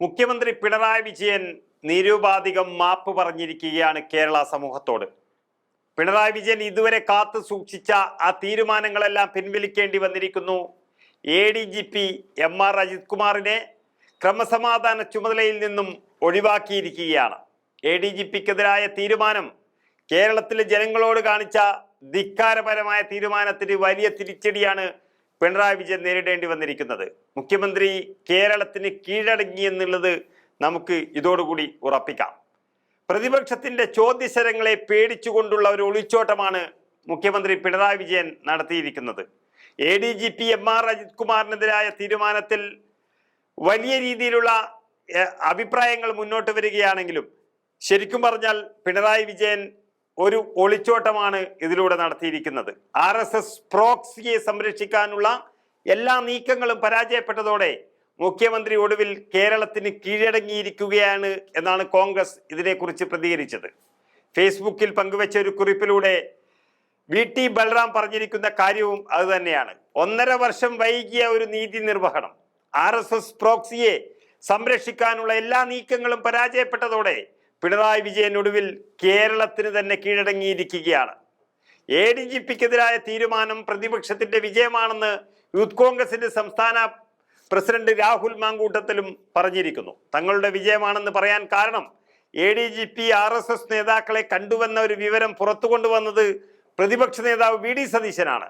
മുഖ്യമന്ത്രി പിണറായി വിജയൻ നിരുപാധികം മാപ്പ് പറഞ്ഞിരിക്കുകയാണ് കേരള സമൂഹത്തോട്. പിണറായി വിജയൻ ഇതുവരെ കാത്തു സൂക്ഷിച്ച ആ തീരുമാനങ്ങളെല്ലാം പിൻവലിക്കേണ്ടി വന്നിരിക്കുന്നു. A D G P M R Ajith കുമാറിനെ ക്രമസമാധാന ചുമതലയിൽ നിന്നും ഒഴിവാക്കിയിരിക്കുകയാണ്. എ ഡി ജി പിക്കെതിരായ തീരുമാനം കേരളത്തിലെ ജനങ്ങളോട് കാണിച്ച ധിക്കാരപരമായ തീരുമാനത്തിന് വലിയ തിരിച്ചടിയാണ് പിണറായി വിജയൻ നേരിടേണ്ടി വന്നിരിക്കുന്നത്. മുഖ്യമന്ത്രി കേരളത്തിന് കീഴടങ്ങി എന്നുള്ളത് നമുക്ക് ഇതോടുകൂടി ഉറപ്പിക്കാം. പ്രതിപക്ഷത്തിന്റെ ചോദ്യശരങ്ങളെ പേടിച്ചുകൊണ്ടുള്ള ഒരു ഒളിച്ചോട്ടമാണ് മുഖ്യമന്ത്രി പിണറായി വിജയൻ നടത്തിയിരിക്കുന്നത്. A D G P M R Ajith കുമാറിനെതിരായ തീരുമാനത്തിൽ വലിയ രീതിയിലുള്ള അഭിപ്രായങ്ങൾ മുന്നോട്ട് വരികയാണെങ്കിലും ശരിക്കും പറഞ്ഞാൽ പിണറായി വിജയൻ ഒരു ഒളിച്ചോട്ടമാണ് ഇതിലൂടെ നടത്തിയിരിക്കുന്നത്. ആർ എസ് എസ് പ്രോക്സിയെ സംരക്ഷിക്കാനുള്ള എല്ലാ നീക്കങ്ങളും പരാജയപ്പെട്ടതോടെ മുഖ്യമന്ത്രി ഒടുവിൽ കേരളത്തിന് കീഴടങ്ങിയിരിക്കുകയാണ് എന്നാണ് കോൺഗ്രസ് ഇതിനെക്കുറിച്ച് പ്രതികരിച്ചത്. ഫേസ്ബുക്കിൽ പങ്കുവച്ച ഒരു കുറിപ്പിലൂടെ വി ടി ബൽറാം പറഞ്ഞിരിക്കുന്ന കാര്യവും അതുതന്നെയാണ് ഒന്നര വർഷം വൈകിയ ഒരു നീതി നിർവഹണം. ആർ എസ് എസ് പ്രോക്സിയെ സംരക്ഷിക്കാനുള്ള എല്ലാ നീക്കങ്ങളും പരാജയപ്പെട്ടതോടെ പിണറായി വിജയൻ ഒടുവിൽ കേരളത്തിന് തന്നെ കീഴടങ്ങിയിരിക്കുകയാണ്. എ ഡി ജി പിക്കെതിരായ തീരുമാനം പ്രതിപക്ഷത്തിന്റെ വിജയമാണെന്ന് യൂത്ത് കോൺഗ്രസിന്റെ സംസ്ഥാന പ്രസിഡന്റ് രാഹുൽ മാങ്കൂട്ടത്തിലും പറഞ്ഞിരിക്കുന്നു. തങ്ങളുടെ വിജയമാണെന്ന് പറയാൻ കാരണം A D G P R S S നേതാക്കളെ കണ്ടുവന്ന ഒരു വിവരം പുറത്തു കൊണ്ടുവന്നത് പ്രതിപക്ഷ നേതാവ് വി ഡി സതീശനാണ്.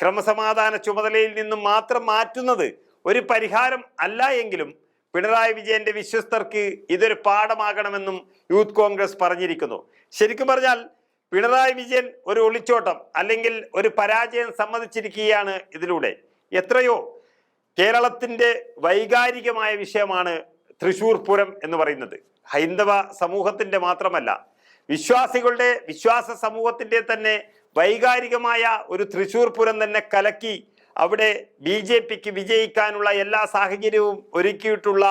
ക്രമസമാധാന ചുമതലയിൽ നിന്നും മാത്രം മാറ്റുന്നത് ഒരു പരിഹാരം അല്ല എങ്കിലും പിണറായി വിജയന്റെ വിശ്വസ്തർക്ക് ഇതൊരു പാഠമാകണമെന്നും യൂത്ത് കോൺഗ്രസ് പറഞ്ഞിരിക്കുന്നു. ശരിക്കും പറഞ്ഞാൽ പിണറായി വിജയൻ ഒരു ഒളിച്ചോട്ടം അല്ലെങ്കിൽ ഒരു പരാജയം സമ്മതിച്ചിരിക്കുകയാണ് ഇതിലൂടെ. എത്രയോ കേരളത്തിന്റെ വൈകാരികമായ വിഷയമാണ് തൃശൂർ പൂരം എന്ന് പറയുന്നത്. ഹൈന്ദവ സമൂഹത്തിന്റെ മാത്രമല്ല വിശ്വാസികളുടെ വിശ്വാസ സമൂഹത്തിന്റെ തന്നെ വൈകാരികമായ ഒരു തൃശൂർ പൂരം തന്നെ കലക്കി അവിടെ ബി ജെ പിക്ക് വിജയിക്കാനുള്ള എല്ലാ സാഹചര്യവും ഒരുക്കിയിട്ടുള്ള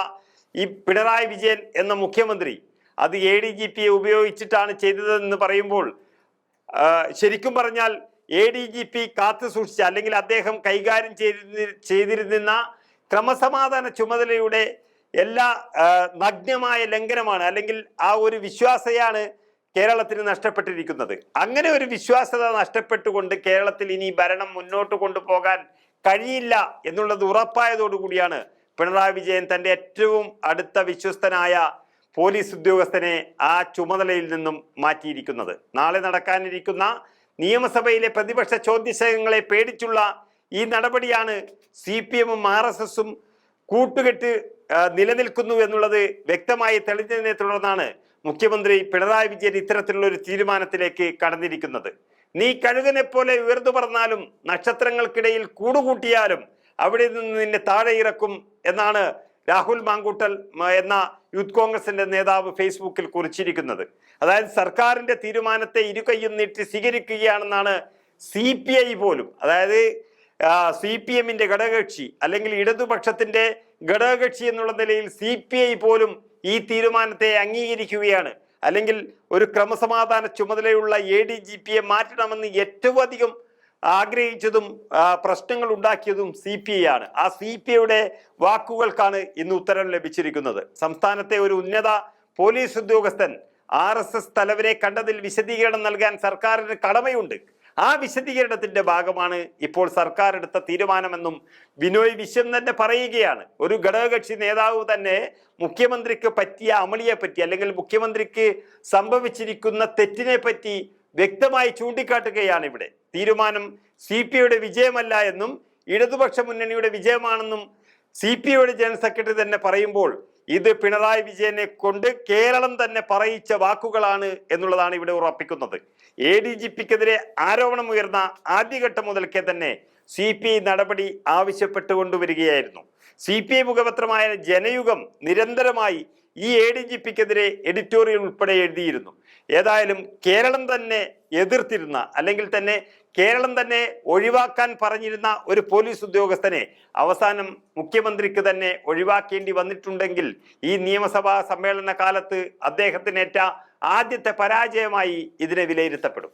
ഈ പിണറായി വിജയൻ എന്ന മുഖ്യമന്ത്രി അത് എ ഡി ജി പിയെ ഉപയോഗിച്ചിട്ടാണ് ചെയ്തതെന്ന് പറയുമ്പോൾ ശരിക്കും പറഞ്ഞാൽ എ ഡി ജി പി കാത്തു സൂക്ഷിച്ച അല്ലെങ്കിൽ അദ്ദേഹം കൈകാര്യം ചെയ്തി ചെയ്തിരുന്ന ക്രമസമാധാന ചുമതലയുടെ എല്ലാ നഗ്നമായ ലംഘനമാണ് അല്ലെങ്കിൽ ആ ഒരു വിശ്വാസയാണ് കേരളത്തിന് നഷ്ടപ്പെട്ടിരിക്കുന്നത്. അങ്ങനെ ഒരു വിശ്വാസ്യത നഷ്ടപ്പെട്ടുകൊണ്ട് കേരളത്തിൽ ഇനി ഭരണം മുന്നോട്ട് കൊണ്ടുപോകാൻ കഴിയില്ല എന്നുള്ളത് ഉറപ്പായതോടുകൂടിയാണ് പിണറായി വിജയൻ തന്റെ ഏറ്റവും അടുത്ത വിശ്വസ്തനായ പോലീസ് ഉദ്യോഗസ്ഥനെ ആ ചുമതലയിൽ നിന്നും മാറ്റിയിരിക്കുന്നത്. നാളെ നടക്കാനിരിക്കുന്ന നിയമസഭയിലെ പ്രതിപക്ഷ ചോദ്യശേഖങ്ങളെ പേടിച്ചുള്ള ഈ നടപടിയാണ് സി പി എമ്മും ആർ എസ് എസും കൂട്ടുകെട്ട് നിലനിൽക്കുന്നു എന്നുള്ളത് വ്യക്തമായി തെളിഞ്ഞതിനെ തുടർന്നാണ് മുഖ്യമന്ത്രി പിണറായി വിജയൻ ഇത്തരത്തിലുള്ള ഒരു തീരുമാനത്തിലേക്ക് കടന്നിരിക്കുന്നത്. നീ കഴുകനെ പോലെ ഉയർന്നു പറഞ്ഞാലും നക്ഷത്രങ്ങൾക്കിടയിൽ കൂടുകൂട്ടിയാലും അവിടെ നിന്ന് നിന്നെ താഴെ ഇറക്കും എന്നാണ് രാഹുൽ മാങ്കൂട്ടൽ എന്ന യൂത്ത് കോൺഗ്രസിന്റെ നേതാവ് ഫേസ്ബുക്കിൽ കുറിച്ചിരിക്കുന്നത്. അതായത് സർക്കാരിന്റെ തീരുമാനത്തെ ഇരുകൈയും നീട്ടി സ്വീകരിക്കുകയാണെന്നാണ് സി പോലും അതായത് സി പി എമ്മിന്റെ ഘടകകക്ഷി അല്ലെങ്കിൽ ഇടതുപക്ഷത്തിന്റെ ഘടകകക്ഷി എന്നുള്ള നിലയിൽ സി പി ഐ പോലും ഈ തീരുമാനത്തെ അംഗീകരിക്കുകയാണ്. അല്ലെങ്കിൽ ഒരു ക്രമസമാധാന ചുമതലയുള്ള എ ഡി ജി പിയെ മാറ്റണമെന്ന് ഏറ്റവും അധികം ആഗ്രഹിച്ചതും പ്രശ്നങ്ങൾ ഉണ്ടാക്കിയതും സി പി ഐ ആണ്. ആ സി പി ഐയുടെ വാക്കുകൾക്കാണ് ഇന്ന് ഉത്തരം ലഭിച്ചിരിക്കുന്നത്. സംസ്ഥാനത്തെ ഒരു ഉന്നത പോലീസ് ഉദ്യോഗസ്ഥൻ ആർ എസ് എസ് തലവരെ കണ്ടതിൽ വിശദീകരണം നൽകാൻ സർക്കാരിന് കടമയുണ്ട്. ആ വിശദീകരണത്തിന്റെ ഭാഗമാണ് ഇപ്പോൾ സർക്കാർ എടുത്ത തീരുമാനമെന്നും ബിനോയ് വിശ്വം തന്നെ പറയുകയാണ്. ഒരു ഘടകകക്ഷി നേതാവ് തന്നെ മുഖ്യമന്ത്രിക്ക് പറ്റിയ അമളിയെ പറ്റി അല്ലെങ്കിൽ മുഖ്യമന്ത്രിക്ക് സംഭവിച്ചിരിക്കുന്ന തെറ്റിനെ പറ്റി വ്യക്തമായി ചൂണ്ടിക്കാട്ടുകയാണ് ഇവിടെ. തീരുമാനം സി പി വിജയമല്ല എന്നും ഇടതുപക്ഷ മുന്നണിയുടെ വിജയമാണെന്നും സി പി ജനറൽ സെക്രട്ടറി തന്നെ പറയുമ്പോൾ ഇത് പിണറായി വിജയനെ കൊണ്ട് കേരളം തന്നെ പറയിച്ച വാക്കുകളാണ് എന്നുള്ളതാണ് ഇവിടെ ഉറപ്പിക്കുന്നത്. എ ഡി ജി പിക്കെതിരെ ആരോപണം ഉയർന്ന ആദ്യഘട്ടം മുതൽക്കേ തന്നെ സി പി ഐ നടപടി ആവശ്യപ്പെട്ടുകൊണ്ടുവരികയായിരുന്നു സി പി ഐ മുഖപത്രമായ ജനയുഗം നിരന്തരമായി ഈ എ ഡി ജി പിക്കെതിരെ എഡിറ്റോറിയൽ ഉൾപ്പെടെ എഴുതിയിരുന്നു. ഏതായാലും കേരളം തന്നെ എതിർത്തിരുന്ന അല്ലെങ്കിൽ തന്നെ കേരളം തന്നെ ഒഴിവാക്കാൻ പറഞ്ഞിരുന്ന ഒരു പോലീസ് ഉദ്യോഗസ്ഥനെ അവസാനം മുഖ്യമന്ത്രിക്ക് തന്നെ ഒഴിവാക്കേണ്ടി വന്നിട്ടുണ്ടെങ്കിൽ ഈ നിയമസഭാ സമ്മേളന കാലത്ത് അദ്ദേഹത്തിനേറ്റ ആദ്യത്തെ പരാജയമായി ഇതിനെ വിലയിരുത്തപ്പെടും.